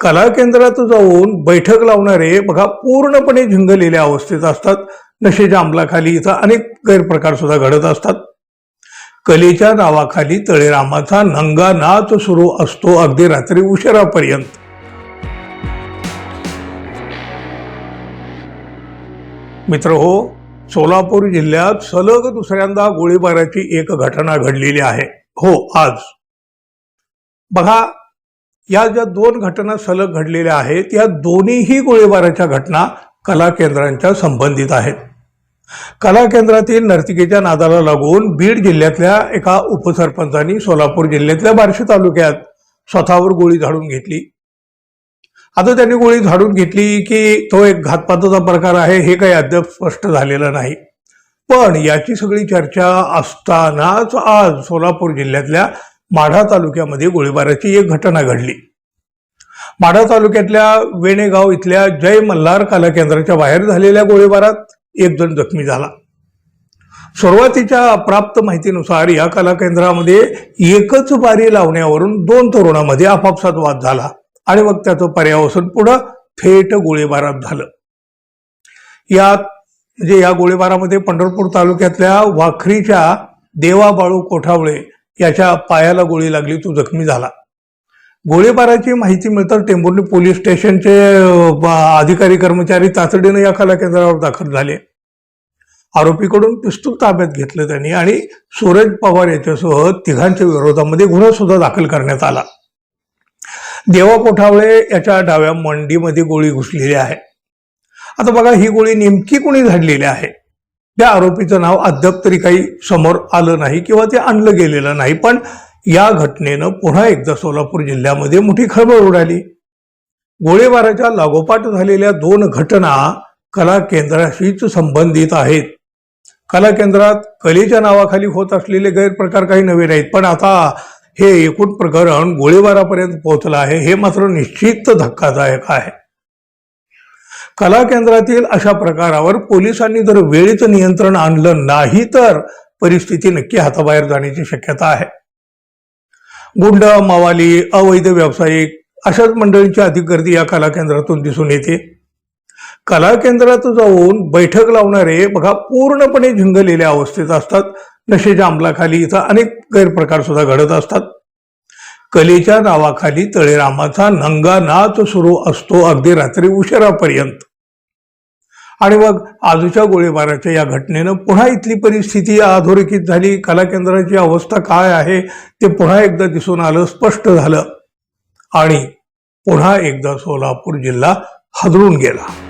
कला केंद्रात जाऊन बैठक लावणारे बघा पूर्णपणे झिंगलेल्या अवस्थेत असतात. नशेच्या अंमलाखाली इथं अनेक गैरप्रकार सुद्धा घडत असतात. कलेच्या नावाखाली तळेरामाचा नंगा नाच सुरू असतो अगदी रात्री उशिरापर्यंत. मित्र हो सोलापूर जिल्ह्यात सलग दुसऱ्यांदा गोळीबाराची एक घटना घडलेली आहे. हो आज. बघा या ज्या दोन घटना सलग घडलेल्या आहेत या दोन्हीही गोळीबाराच्या घटना कला केंद्रांच्या संबंधित आहेत. कला केंद्रातील नर्तिकेच्या नादाला लागून बीड जिल्ह्यातल्या एका उपसरपंचांनी सोलापूर जिल्ह्यातल्या बार्शी तालुक्यात स्वतःवर गोळी झाडून घेतली. आता त्यांनी गोळी झाडून घेतली की तो एक घातपाताचा प्रकार आहे हे काही अद्याप स्पष्ट झालेलं नाही. पण याची सगळी चर्चा असतानाच आज सोलापूर जिल्ह्यातल्या माढा तालुक्यामध्ये गोळीबाराची एक घटना घडली. माढा तालुक्यातल्या वेणेगाव इथल्या जय मल्हार कला केंद्राच्या बाहेर झालेल्या गोळीबारात एक जण जखमी झाला. सुरुवातीच्या प्राप्त माहितीनुसार या कला केंद्रामध्ये एकच बारी लावण्यावरून दोन तरुणांमध्ये आपापसात वाद झाला आणि मग त्याचं पर्यावसन पुढं थेट गोळीबारात झालं. यात म्हणजे या गोळीबारामध्ये पंढरपूर तालुक्यातल्या वाखरीच्या देवा बाळू कोठावळे याच्या पायाला गोळी लागली तो जखमी झाला. गोळीबाराची माहिती मिळताच टेंभुर्णी पोलीस स्टेशनचे अधिकारी कर्मचारी तातडीनं या कला केंद्रावर दाखल झाले. आरोपीकडून पिस्तूल ताब्यात घेतलं त्यांनी आणि सूरज पवार याच्यासह तिघांच्या विरोधामध्ये गुन्हा सुद्धा दाखल करण्यात आला. देवा कोठावळे याच्या डाव्या मंडीमध्ये गोळी घुसलेली आहे. आता बघा ही गोळी नेमकी कोणी झाडलेली आहे? त्या आरोपीचं नाव अद्याप तरी काही समोर आलं नाही किंवा ते आणलं गेलेलं नाही. पण या घटनेनं पुन्हा एकदा सोलापूर जिल्ह्यामध्ये मोठी खळबळ उडाली. गोळीबाराच्या लागोपाठ झालेल्या दोन घटना कला केंद्राशीच संबंधित आहेत. कला केंद्रात कलेच्या नावाखाली होत असलेले गैरप्रकार काही नवे नाहीत. पण आता हे एकूण प्रकरण गोळीबारापर्यंत पोहोचलं आहे हे मात्र निश्चित धक्कादायक आहे. कला केंद्रातील अशा प्रकारावर पोलिसांनी जर वेळीच नियंत्रण आणलं नाही तर परिस्थिती नक्की हाताबाहेर जाण्याची शक्यता आहे. गुंड मावाली अवैध व्यावसायिक अशाच मंडळींची अधिक गर्दी या कला केंद्रातून दिसून येते. कला केंद्रात जाऊन बैठक लावणारे बघा पूर्णपणे झिंगलेल्या अवस्थेत असतात. नशेच्या अंमलाखाली इथं अनेक गैरप्रकार सुद्धा घडत असतात. कलेच्या नावाखाली तळेरामाचा नंगा नाच सुरू असतो अगदी रात्री उशिरापर्यंत. आणि मग आजच्या गोळीबाराच्या या घटनेनं पुन्हा इथली परिस्थिती अधोरेखित झाली. कला केंद्राची अवस्था काय आहे ते पुन्हा एकदा दिसून आलं स्पष्ट झालं. आणि पुन्हा एकदा सोलापूर जिल्हा हादरून गेला.